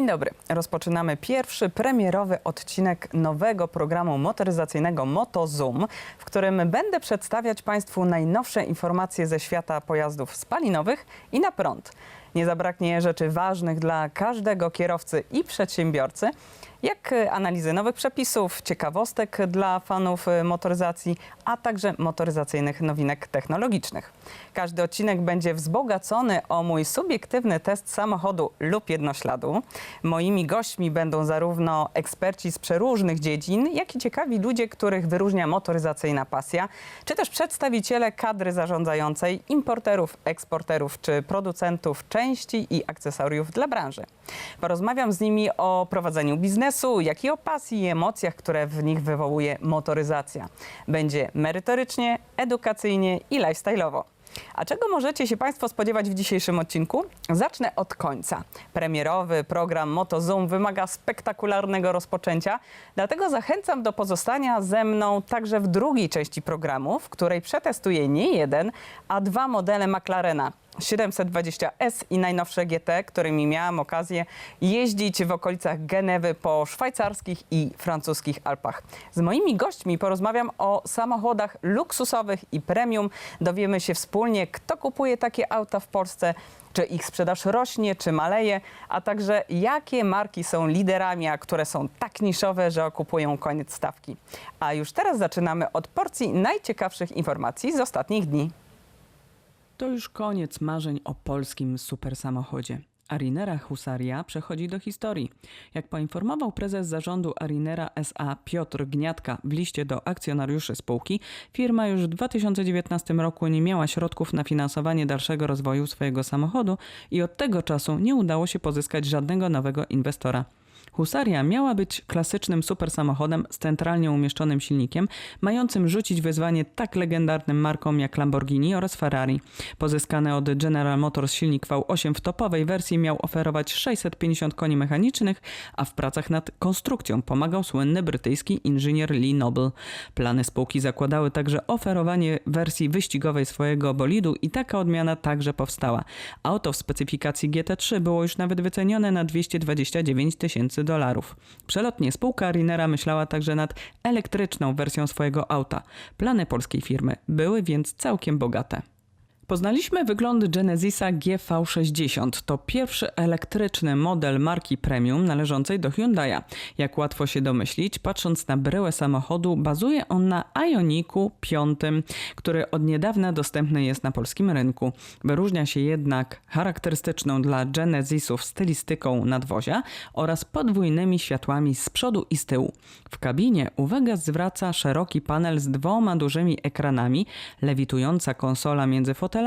Dzień dobry. Rozpoczynamy pierwszy premierowy odcinek nowego programu motoryzacyjnego MotoZoom, w którym będę przedstawiać Państwu najnowsze informacje ze świata pojazdów spalinowych i na prąd. Nie zabraknie rzeczy ważnych dla każdego kierowcy i przedsiębiorcy, jak analizy nowych przepisów, ciekawostek dla fanów y, motoryzacji, a także motoryzacyjnych nowinek technologicznych. Każdy odcinek będzie wzbogacony o mój subiektywny test samochodu lub jednośladu. Moimi gośćmi będą zarówno eksperci z przeróżnych dziedzin, jak i ciekawi ludzie, których wyróżnia motoryzacyjna pasja, czy też przedstawiciele kadry zarządzającej, importerów, eksporterów czy producentów części i akcesoriów dla branży. Porozmawiam z nimi o prowadzeniu biznesu, jak i o pasji i emocjach, które w nich wywołuje motoryzacja. Będzie merytorycznie, edukacyjnie i lifestyle'owo. A czego możecie się Państwo spodziewać w dzisiejszym odcinku? Zacznę od końca. Premierowy program MotoZoom wymaga spektakularnego rozpoczęcia, dlatego zachęcam do pozostania ze mną także w drugiej części programu, w której przetestuję nie jeden, a dwa modele McLarena. 720S i najnowsze GT, którymi miałam okazję jeździć w okolicach Genewy po szwajcarskich i francuskich Alpach. Z moimi gośćmi porozmawiam o samochodach luksusowych i premium. Dowiemy się wspólnie, kto kupuje takie auta w Polsce, czy ich sprzedaż rośnie, czy maleje, a także jakie marki są liderami, a które są tak niszowe, że okupują koniec stawki. A już teraz zaczynamy od porcji najciekawszych informacji z ostatnich dni. To już koniec marzeń o polskim supersamochodzie. Arinera Husaria przechodzi do historii. Jak poinformował prezes zarządu Arinera SA Piotr Gniatka w liście do akcjonariuszy spółki, firma już w 2019 roku nie miała środków na finansowanie dalszego rozwoju swojego samochodu i od tego czasu nie udało się pozyskać żadnego nowego inwestora. Husaria miała być klasycznym supersamochodem z centralnie umieszczonym silnikiem, mającym rzucić wyzwanie tak legendarnym markom jak Lamborghini oraz Ferrari. Pozyskany od General Motors silnik V8 w topowej wersji miał oferować 650 koni mechanicznych, a w pracach nad konstrukcją pomagał słynny brytyjski inżynier Lee Noble. Plany spółki zakładały także oferowanie wersji wyścigowej swojego bolidu i taka odmiana także powstała. Auto w specyfikacji GT3 było już nawet wycenione na 229 tysięcy dolarów. Przelotnie spółka Arinera myślała także nad elektryczną wersją swojego auta. Plany polskiej firmy były więc całkiem bogate. Poznaliśmy wygląd Genesisa GV60. To pierwszy elektryczny model marki premium należącej do Hyundai'a. Jak łatwo się domyślić, patrząc na bryłę samochodu, bazuje on na Ioniku 5, który od niedawna dostępny jest na polskim rynku. Wyróżnia się jednak charakterystyczną dla Genesisów stylistyką nadwozia oraz podwójnymi światłami z przodu i z tyłu. W kabinie uwagę zwraca szeroki panel z dwoma dużymi ekranami, lewitująca konsola między fotelami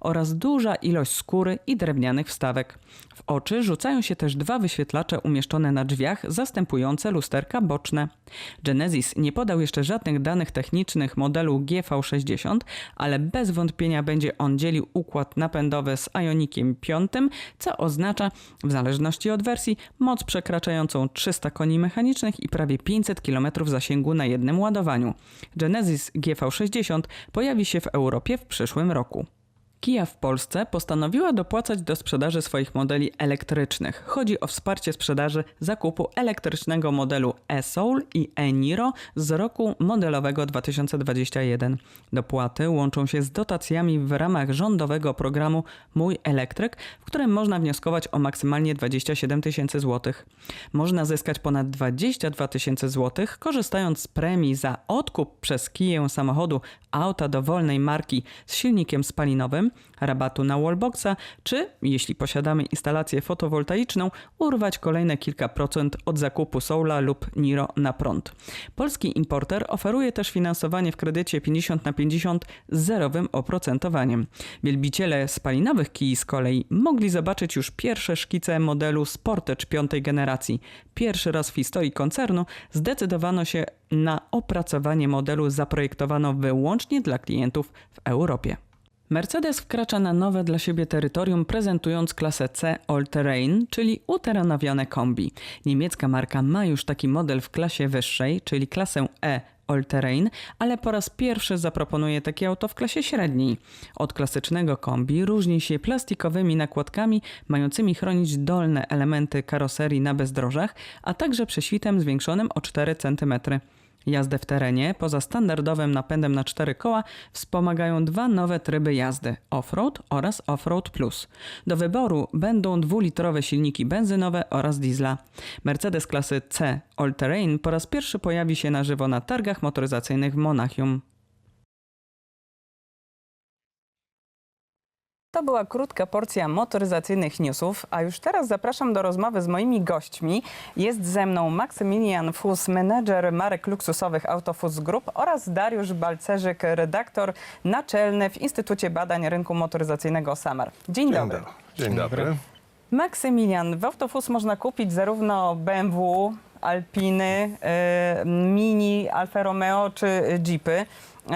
oraz duża ilość skóry i drewnianych wstawek. W oczy rzucają się też dwa wyświetlacze umieszczone na drzwiach, zastępujące lusterka boczne. Genesis nie podał jeszcze żadnych danych technicznych modelu GV60, ale bez wątpienia będzie on dzielił układ napędowy z Ionikiem 5, co oznacza, w zależności od wersji, moc przekraczającą 300 koni mechanicznych i prawie 500 km zasięgu na jednym ładowaniu. Genesis GV60 pojawi się w Europie w przyszłym roku. Kia w Polsce postanowiła dopłacać do sprzedaży swoich modeli elektrycznych. Chodzi o wsparcie sprzedaży zakupu elektrycznego modelu e-Soul i e-Niro z roku modelowego 2021. Dopłaty łączą się z dotacjami w ramach rządowego programu Mój Elektryk, w którym można wnioskować o maksymalnie 27 tysięcy złotych. Można zyskać ponad 22 tysięcy złotych, korzystając z premii za odkup przez Kiję samochodu auta dowolnej marki z silnikiem spalinowym, rabatu na wallboxa, czy, jeśli posiadamy instalację fotowoltaiczną, urwać kolejne kilka procent od zakupu Soula lub Niro na prąd. Polski importer oferuje też finansowanie w kredycie 50 na 50 z zerowym oprocentowaniem. Wielbiciele spalinowych kij z kolei mogli zobaczyć już pierwsze szkice modelu Sportage piątej generacji. Pierwszy raz w historii koncernu zdecydowano się na opracowanie modelu zaprojektowano wyłącznie dla klientów w Europie. Mercedes wkracza na nowe dla siebie terytorium, prezentując klasę C All-Terrain, czyli uterenowione kombi. Niemiecka marka ma już taki model w klasie wyższej, czyli klasę E All-Terrain, ale po raz pierwszy zaproponuje takie auto w klasie średniej. Od klasycznego kombi różni się plastikowymi nakładkami mającymi chronić dolne elementy karoserii na bezdrożach, a także prześwitem zwiększonym o 4 cm. Jazdę w terenie, poza standardowym napędem na cztery koła, wspomagają dwa nowe tryby jazdy off-road oraz off-road plus. Do wyboru będą dwulitrowe silniki benzynowe oraz diesla. Mercedes klasy C All Terrain po raz pierwszy pojawi się na żywo na targach motoryzacyjnych w Monachium. To była krótka porcja motoryzacyjnych newsów, a już teraz zapraszam do rozmowy z moimi gośćmi. Jest ze mną Maksymilian Fus, menedżer marek luksusowych Autofus Group oraz Dariusz Balcerzyk, redaktor naczelny w Instytucie Badań Rynku Motoryzacyjnego SAMAR. Dzień dobry. do- Dzień dobry. Maksymilian, w Autofus można kupić zarówno BMW, Alpiny, y, Mini, Alfa Romeo czy Jeepy. Y,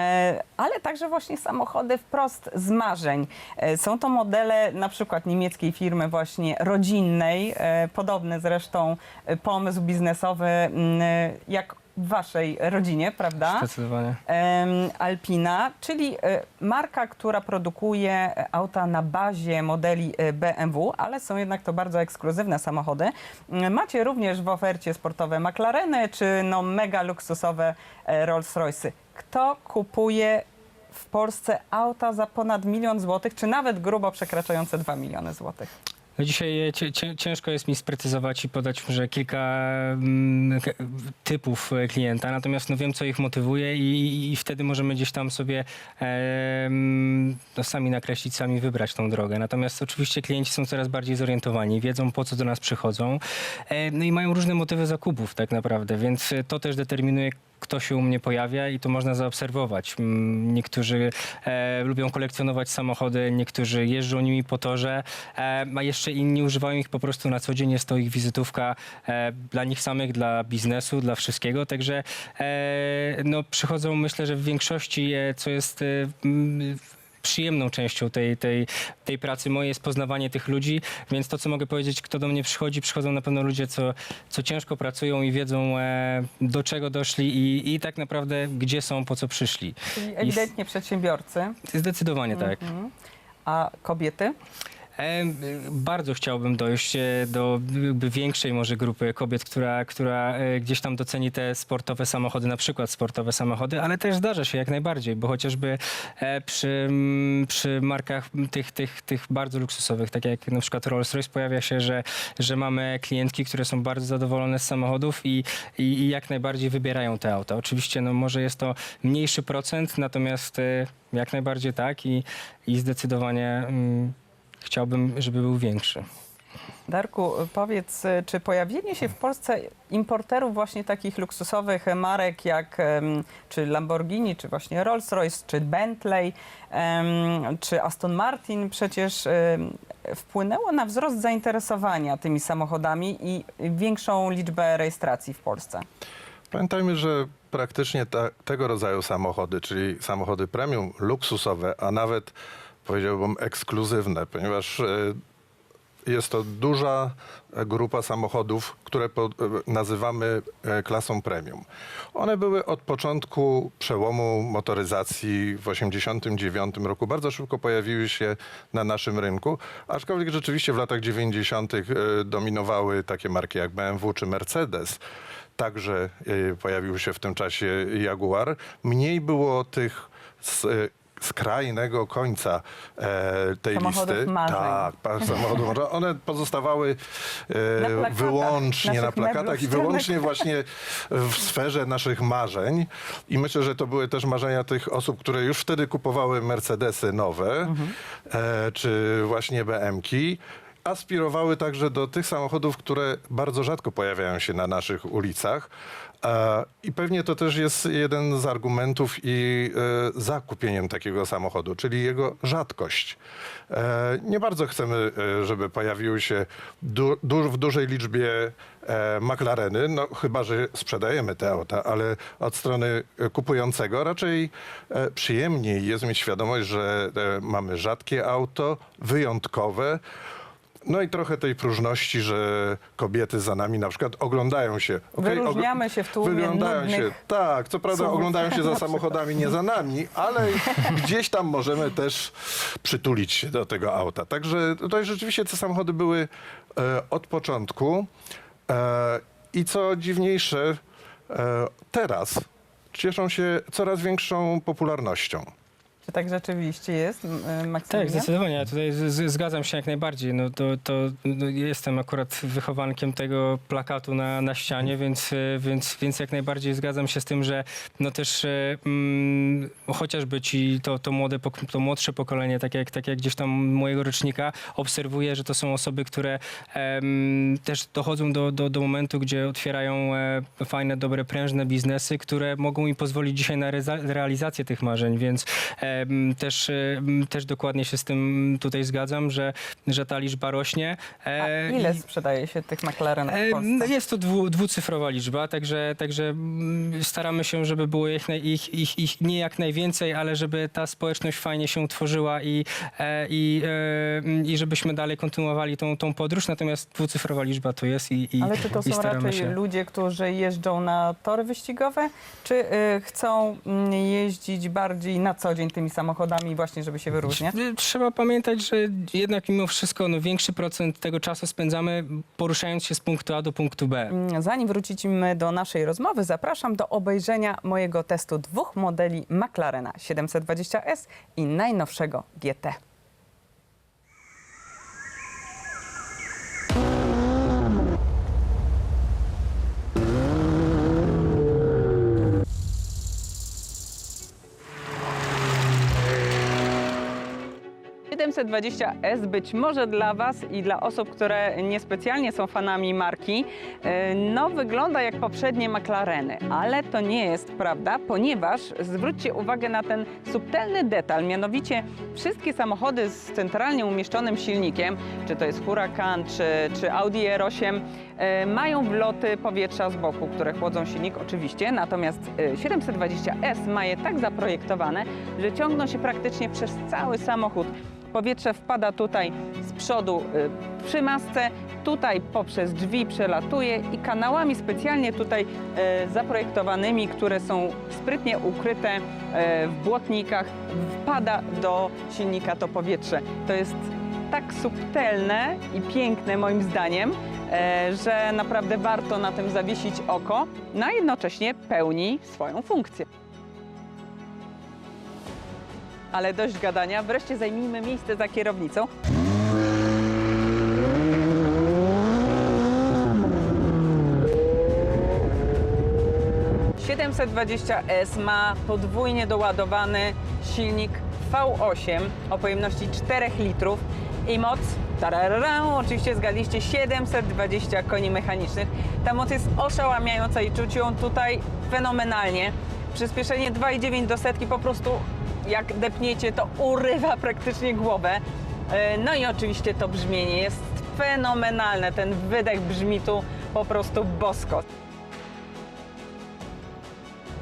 Ale także właśnie samochody wprost z marzeń. Y, Są to modele na przykład niemieckiej firmy właśnie rodzinnej, y, podobny zresztą pomysł biznesowy mm, jak w waszej rodzinie, prawda? Zdecydowanie. Alpina, czyli e, marka, która produkuje e, auta na bazie modeli e, BMW, ale są jednak to bardzo ekskluzywne samochody. Macie również w ofercie sportowe McLareny czy no mega luksusowe e, Rolls-Royce'y. Kto kupuje w Polsce auta za ponad milion złotych, czy nawet grubo przekraczające 2 miliony złotych? Dzisiaj cie, ciężko jest mi sprecyzować i podać że kilka mm, typów e, klienta, natomiast no wiem, co ich motywuje i, i, wtedy możemy gdzieś tam sobie em, no, sami nakreślić, sami wybrać tą drogę. Natomiast oczywiście klienci są coraz bardziej zorientowani, wiedzą po co do nas przychodzą e, no i mają różne motywy zakupów tak naprawdę, więc e, to też determinuje kto się u mnie pojawia i to można zaobserwować. Mm, Niektórzy e, lubią kolekcjonować samochody, niektórzy jeżdżą nimi po torze, e, a jeszcze inni używają ich po prostu na co dzień. Jest to ich wizytówka e, dla nich samych, dla biznesu, dla wszystkiego. Także e, no, przychodzą myślę, że w większości, e, co jest e, przyjemną częścią tej, tej, tej pracy mojej jest poznawanie tych ludzi, więc to, co mogę powiedzieć, kto do mnie przychodzi, przychodzą na pewno ludzie, co, co ciężko pracują i wiedzą, e, do czego doszli i, i tak naprawdę gdzie są, po co przyszli. Czyli ewidentnie przedsiębiorcy, Zdecydowanie tak. Mhm. a kobiety? E, bardzo chciałbym dojść e, do większej może grupy kobiet, która, która e, gdzieś tam doceni te sportowe samochody, na przykład sportowe samochody, ale też zdarza się jak najbardziej, bo chociażby przy, przy markach tych, tych, tych bardzo luksusowych, tak jak na przykład Rolls-Royce pojawia się, że, że mamy klientki, które są bardzo zadowolone z samochodów i, i, i jak najbardziej wybierają te auta. Oczywiście no, może jest to mniejszy procent, natomiast jak najbardziej tak i, i zdecydowanie mm, chciałbym, żeby był większy. Darku, powiedz, czy pojawienie się w Polsce importerów właśnie takich luksusowych marek jak czy Lamborghini, czy właśnie Rolls-Royce, czy Bentley, czy Aston Martin przecież wpłynęło na wzrost zainteresowania tymi samochodami i większą liczbę rejestracji w Polsce? Pamiętajmy, że praktycznie ta, tego rodzaju samochody, czyli samochody premium, luksusowe, a nawet powiedziałbym ekskluzywne, ponieważ e, jest to duża grupa samochodów, które e, nazywamy e, klasą premium. One były od początku przełomu motoryzacji w 1989 roku. Bardzo szybko pojawiły się na naszym rynku, aczkolwiek rzeczywiście w latach 90. e, dominowały takie marki jak BMW czy Mercedes. Także pojawił się w tym czasie Jaguar. Mniej było tych z, skrajnego końca e, tej Samochodów listy. marzeń. Tak, samochodów marzeń. One pozostawały e, Na plakatach, wyłącznie na naszych plakatach meblów i wyłącznie właśnie w sferze naszych marzeń. I myślę, że to były też marzenia tych osób, które już wtedy kupowały Mercedesy nowe, Mhm. e, czy właśnie BM-ki. Aspirowały także do tych samochodów, które bardzo rzadko pojawiają się na naszych ulicach. I pewnie to też jest jeden z argumentów i e, za kupieniem takiego samochodu, czyli jego rzadkość. E, Nie bardzo chcemy, e, żeby pojawiły się w dużej liczbie McLareny, no chyba, że sprzedajemy te auta, ale od strony kupującego raczej przyjemniej jest mieć świadomość, że mamy rzadkie auto, wyjątkowe, No i trochę tej próżności, że kobiety za nami na przykład oglądają się. Og- Wyróżniamy się w tłumie Wyglądają się, tak, co prawda słów. oglądają się za samochodami, nie za nami, ale gdzieś tam możemy też przytulić się do tego auta. Także tutaj rzeczywiście te samochody były e, od początku. E, I co dziwniejsze, e, teraz cieszą się coraz większą popularnością. Czy tak rzeczywiście jest, Tak, Maksymilian? zdecydowanie. Ja tutaj z, z, zgadzam się jak najbardziej. No to, to no jestem akurat wychowankiem tego plakatu na, na ścianie, więc, e, więc, więc jak najbardziej zgadzam się z tym, że no też e, mm, chociażby ci to, to, młode, to młodsze pokolenie, tak jak, tak jak gdzieś tam mojego rocznika, obserwuję, że to są osoby, które em, też dochodzą do, do, do momentu, gdzie otwierają e, fajne, dobre, prężne biznesy, które mogą im pozwolić dzisiaj na reza- realizację tych marzeń, więc em, też, też dokładnie się z tym tutaj zgadzam, że, że ta liczba rośnie. A E, ile i- sprzedaje się tych McLarenów w Polsce? Jest to dwu, dwucyfrowa liczba, także, także mm, staramy się, żeby było ich, ich, ich, ich nie jak najwięcej, ale żeby ta społeczność fajnie się utworzyła i, e, i, e, i żebyśmy dalej kontynuowali tą, tą podróż. Natomiast dwucyfrowa liczba to jest i, i, Ale czy to są raczej się. ludzie, którzy jeżdżą na tory wyścigowe, czy y, chcą mm, jeździć bardziej na co dzień tymi samochodami właśnie, żeby się wyróżniać? Y, Trzeba pamiętać, że jednak mimo wszystko no, większy procent tego czasu spędzamy poruszając się z punktu A do punktu B. Mm, Zanim wrócimy do naszej rozmowy, zapraszam do obejrzenia mojego testu dwóch modeli McLarena 720S i najnowszego GT. S być może dla Was i dla osób, które niespecjalnie są fanami marki, e, no wygląda jak poprzednie McLareny, ale to nie jest prawda, ponieważ zwróćcie uwagę na ten subtelny detal, mianowicie wszystkie samochody z centralnie umieszczonym silnikiem, czy to jest Huracan, czy, czy Audi R8, e, mają wloty powietrza z boku, które chłodzą silnik oczywiście, natomiast e, 720S ma je tak zaprojektowane, że ciągną się praktycznie przez cały samochód. Powietrze wpada tutaj z przodu y, przy masce, tutaj poprzez drzwi przelatuje i kanałami specjalnie tutaj y, zaprojektowanymi, które są sprytnie ukryte y, w błotnikach, wpada do silnika to powietrze. To jest tak subtelne i piękne moim zdaniem, że naprawdę warto na tym zawiesić oko, no a jednocześnie pełni swoją funkcję. Ale dość gadania, wreszcie zajmijmy miejsce za kierownicą. ...720S ma podwójnie doładowany silnik V8 o pojemności 4 litrów i moc, tararara, oczywiście zgadliście, 720 koni mechanicznych. Ta moc jest oszałamiająca i czuć ją tutaj fenomenalnie. Przyspieszenie 2,9 do setki po prostu jak depniecie, to urywa praktycznie głowę. E, No i oczywiście to brzmienie jest fenomenalne. Ten wydech brzmi tu po prostu bosko.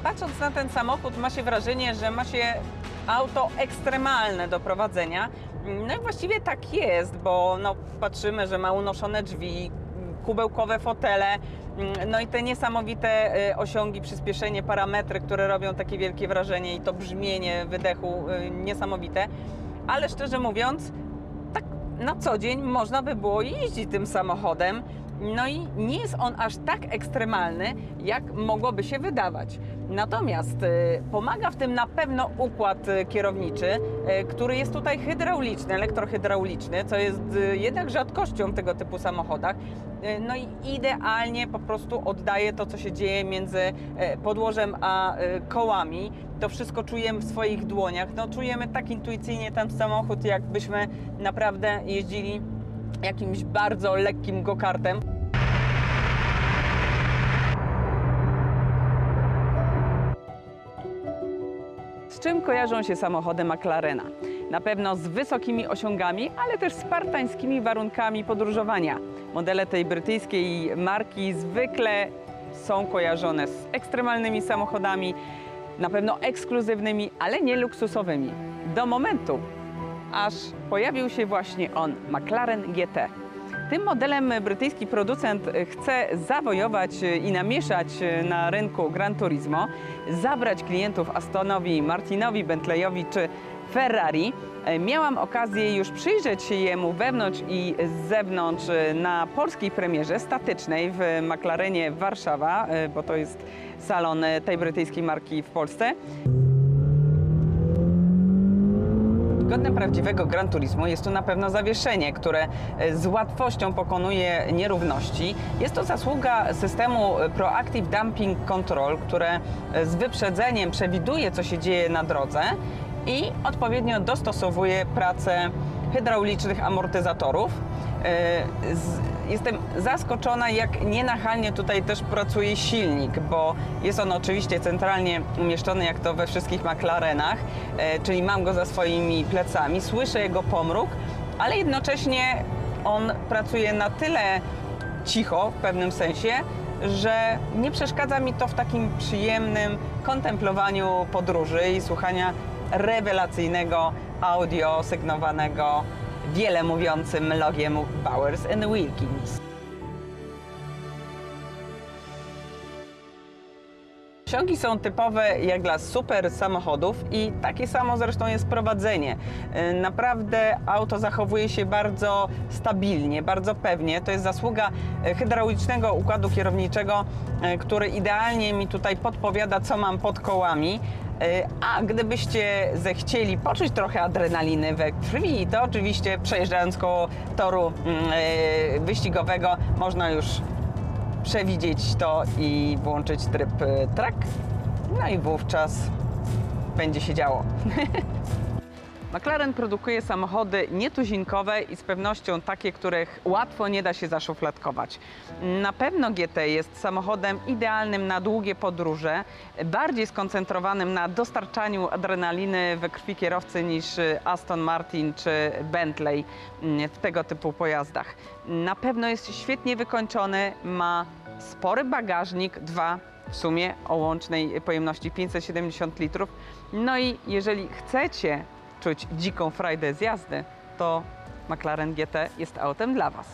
Patrząc na ten samochód, ma się wrażenie, że ma się auto ekstremalne do prowadzenia. No i właściwie tak jest, bo no, patrzymy, że ma unoszone drzwi, kubełkowe fotele, no i te niesamowite y, osiągi, przyspieszenie, parametry, które robią takie wielkie wrażenie i to brzmienie wydechu y, niesamowite. Ale szczerze mówiąc, tak na co dzień można by było jeździć tym samochodem. No i nie jest on aż tak ekstremalny, jak mogłoby się wydawać. Natomiast y, pomaga w tym na pewno układ y, kierowniczy, y, który jest tutaj hydrauliczny, elektrohydrauliczny, co jest jednak rzadkością w tego typu samochodach. No i idealnie po prostu oddaje to, co się dzieje między podłożem a kołami. To wszystko czujemy w swoich dłoniach. No, czujemy tak intuicyjnie ten samochód, jakbyśmy naprawdę jeździli jakimś bardzo lekkim go-kartem. Czym kojarzą się samochody McLarena? Na pewno z wysokimi osiągami, ale też spartańskimi warunkami podróżowania. Modele tej brytyjskiej marki zwykle są kojarzone z ekstremalnymi samochodami, na pewno ekskluzywnymi, ale nie luksusowymi. Do momentu, aż pojawił się właśnie on, McLaren GT. Tym modelem brytyjski producent chce zawojować i namieszać na rynku Gran Turismo, zabrać klientów Astonowi, Martinowi, Bentleyowi czy Ferrari. Miałam okazję już przyjrzeć się jemu wewnątrz i z zewnątrz na polskiej premierze statycznej w McLarenie Warszawa, bo to jest salon tej brytyjskiej marki w Polsce. Godne prawdziwego Gran Turismo jest tu na pewno zawieszenie, które e, z łatwością pokonuje nierówności. Jest to zasługa systemu Proactive Dumping Control, które e, z wyprzedzeniem przewiduje, co się dzieje na drodze i odpowiednio dostosowuje pracę hydraulicznych amortyzatorów. E, Jestem zaskoczona, jak nienachalnie tutaj też pracuje silnik, bo jest on oczywiście centralnie umieszczony, jak to we wszystkich McLarenach, e, czyli mam go za swoimi plecami, słyszę jego pomruk, ale jednocześnie on pracuje na tyle cicho w pewnym sensie, że nie przeszkadza mi to w takim przyjemnym kontemplowaniu podróży i słuchania rewelacyjnego audio sygnowanego wiele mówiącym logiem Bowers and Wilkins. Osiągi są typowe jak dla super samochodów i takie samo zresztą jest prowadzenie. Yy, Naprawdę auto zachowuje się bardzo stabilnie, bardzo pewnie. To jest zasługa yy, hydraulicznego układu kierowniczego, yy, który idealnie mi tutaj podpowiada, co mam pod kołami. A gdybyście zechcieli poczuć trochę adrenaliny we krwi, to oczywiście przejeżdżając koło toru yy, wyścigowego można już przewidzieć to i włączyć tryb y, track. No i wówczas będzie się działo. McLaren produkuje samochody nietuzinkowe i z pewnością takie, których łatwo nie da się zaszufladkować. Na pewno GT jest samochodem idealnym na długie podróże, bardziej skoncentrowanym na dostarczaniu adrenaliny we krwi kierowcy niż Aston Martin czy Bentley mm, w tego typu pojazdach. Na pewno jest świetnie wykończony, ma spory bagażnik, dwa w sumie o łącznej pojemności 570 litrów. No i jeżeli chcecie czuć dziką frajdę z jazdy, to McLaren GT jest autem dla Was.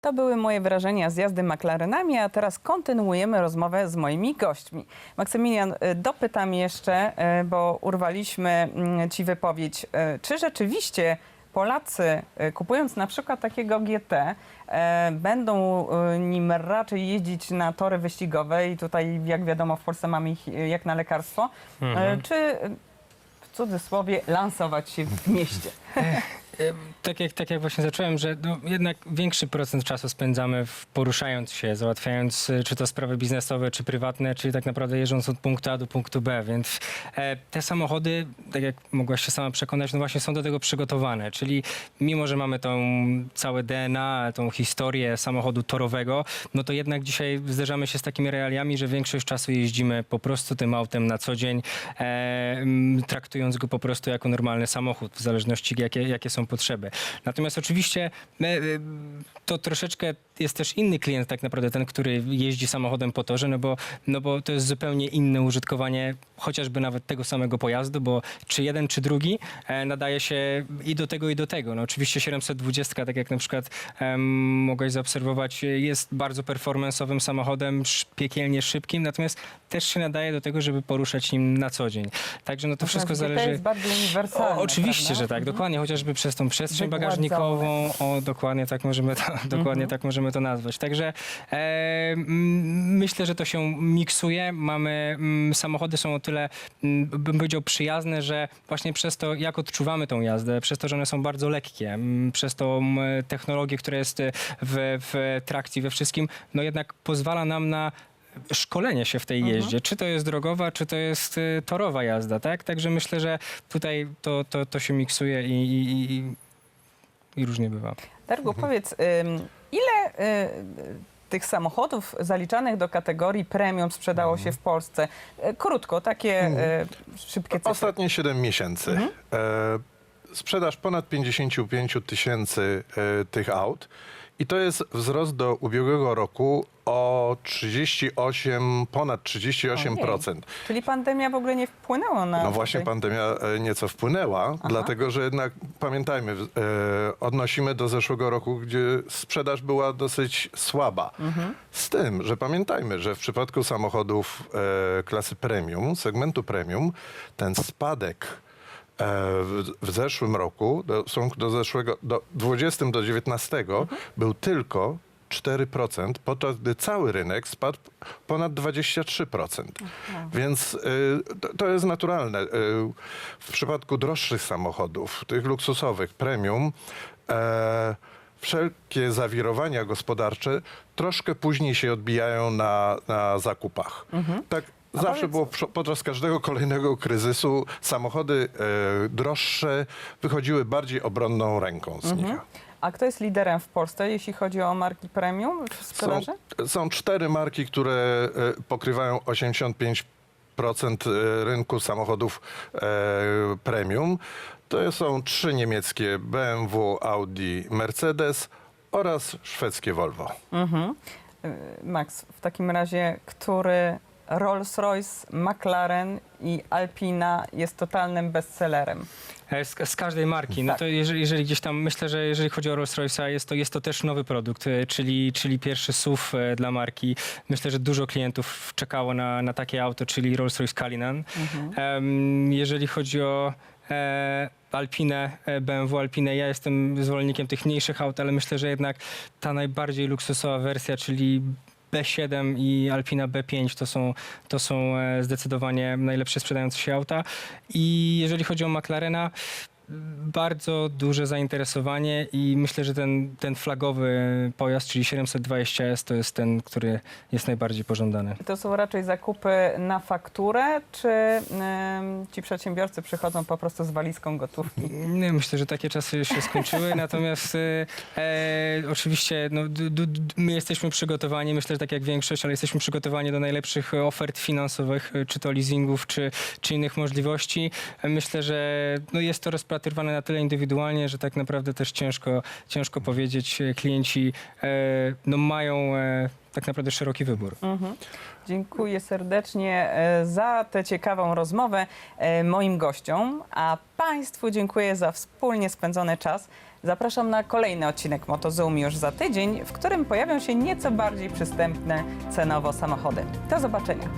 To były moje wrażenia z jazdy McLarenami, a teraz kontynuujemy rozmowę z moimi gośćmi. Maksymilian, y, dopytam jeszcze, y, bo urwaliśmy mm, Ci wypowiedź. y, Czy rzeczywiście Polacy, y, kupując na przykład takiego GT, e, będą y, nim raczej jeździć na tory wyścigowe i tutaj, jak wiadomo, w Polsce mamy ich jak na lekarstwo, Mhm. czy w cudzysłowie lansować się w mieście? Tak jak, tak jak właśnie zacząłem, że no, jednak większy procent czasu spędzamy w poruszając się, załatwiając e, czy to sprawy biznesowe, czy prywatne, czy tak naprawdę jeżdżąc od punktu A do punktu B, więc e, te samochody, tak jak mogłaś się sama przekonać, no właśnie są do tego przygotowane, czyli mimo, że mamy tą całe DNA, tą historię samochodu torowego, no to jednak dzisiaj zderzamy się z takimi realiami, że większość czasu jeździmy po prostu tym autem na co dzień, e, traktując go po prostu jako normalny samochód, w zależności jakie, jakie są Natomiast oczywiście e, e, to troszeczkę jest też inny klient tak naprawdę, ten, który jeździ samochodem po torze, no bo, no bo to jest zupełnie inne użytkowanie chociażby nawet tego samego pojazdu, bo czy jeden, czy drugi e, nadaje się i do tego, i do tego. No oczywiście 720, tak jak na przykład em, mogłeś zaobserwować, jest bardzo performance'owym samochodem, sz- piekielnie szybkim, natomiast też się nadaje do tego, żeby poruszać nim na co dzień. Także no to wszystko GT zależy... jest bardzo uniwersalne. O, oczywiście, prawda? że tak, dokładnie, chociażby przez tą przestrzeń Wygładzone. bagażnikową, o, dokładnie tak możemy to, dokładnie tak możemy to nazwać. Także e, myślę, że to się miksuje. Mamy, samochody są o tyle, bym powiedział, przyjazne, że właśnie przez to, jak odczuwamy tą jazdę, przez to, że one są bardzo lekkie, przez tą technologię, która jest w, w trakcji, we wszystkim, no jednak pozwala nam na szkolenie się w tej jeździe. Czy to jest drogowa, czy to jest y, torowa jazda, tak? Także myślę, że tutaj to, to, to się miksuje i, i, i, i różnie bywa. Dargu, powiedz, ym, ile y, tych samochodów zaliczanych do kategorii premium sprzedało się w Polsce? Y, Krótko, takie y, szybkie cyfry. Ostatnie 7 miesięcy. E, sprzedaż ponad 55 tysięcy e, tych aut I to jest wzrost do ubiegłego roku o 38, ponad 38%. Ojej. Czyli pandemia w ogóle nie wpłynęła na... No właśnie pandemia e, nieco wpłynęła, dlatego że jednak pamiętajmy, w- e, odnosimy do zeszłego roku, gdzie sprzedaż była dosyć słaba. Z tym, że pamiętajmy, że w przypadku samochodów e, klasy premium, segmentu premium, ten spadek w, w zeszłym roku, do, do zeszłego, do 20 do 19 był tylko 4%, podczas gdy cały rynek spadł ponad 23%. Więc y, to, to jest naturalne. Y, w przypadku droższych samochodów, tych luksusowych, premium, e, wszelkie zawirowania gospodarcze troszkę później się odbijają na, na zakupach. Tak zawsze było podczas każdego kolejnego kryzysu samochody e, droższe wychodziły bardziej obronną ręką z nich. A kto jest liderem w Polsce, jeśli chodzi o marki premium w Są, sprzedaży? są cztery marki, które e, pokrywają 85% e, rynku samochodów e, premium. To są trzy niemieckie BMW, Audi, Mercedes oraz szwedzkie Volvo. Mhm. Y, Max, w takim razie, który Rolls-Royce, McLaren i Alpina jest totalnym bestsellerem? E, Z, z każdej marki. No Tak. to jeżeli, jeżeli gdzieś tam, myślę, że jeżeli chodzi o Rolls-Royce'a, jest to, jest to też nowy produkt, e, czyli, czyli pierwszy SUV e, dla marki. Myślę, że dużo klientów czekało na, na takie auto, czyli Rolls-Royce Cullinan. Em, jeżeli chodzi o e, Alpinę, e, BMW Alpinę, ja jestem zwolennikiem tych mniejszych aut, ale myślę, że jednak ta najbardziej luksusowa wersja, czyli B7 i Alpina B5 to są, to są e, zdecydowanie najlepsze sprzedające się auta. I jeżeli chodzi o McLarena, bardzo duże zainteresowanie i myślę, że ten, ten flagowy pojazd, czyli 720S, to jest ten, który jest najbardziej pożądany. To są raczej zakupy na fakturę, czy ym, ci przedsiębiorcy przychodzą po prostu z walizką gotówki? Nie, Myślę, że takie czasy się skończyły, natomiast e, e, oczywiście no, d, d, d, my jesteśmy przygotowani, myślę, że tak jak większość, ale jesteśmy przygotowani do najlepszych ofert finansowych, e, czy to leasingów, czy, czy innych możliwości. E, Myślę, że no, jest to rozpatrywane na tyle indywidualnie, że tak naprawdę też ciężko, ciężko powiedzieć. E, Klienci e, no, mają e, tak naprawdę szeroki wybór. Mhm. Dziękuję serdecznie za tę ciekawą rozmowę moim gościom, a Państwu dziękuję za wspólnie spędzony czas. Zapraszam na kolejny odcinek MotoZoom już za tydzień, w którym pojawią się nieco bardziej przystępne cenowo samochody. Do zobaczenia.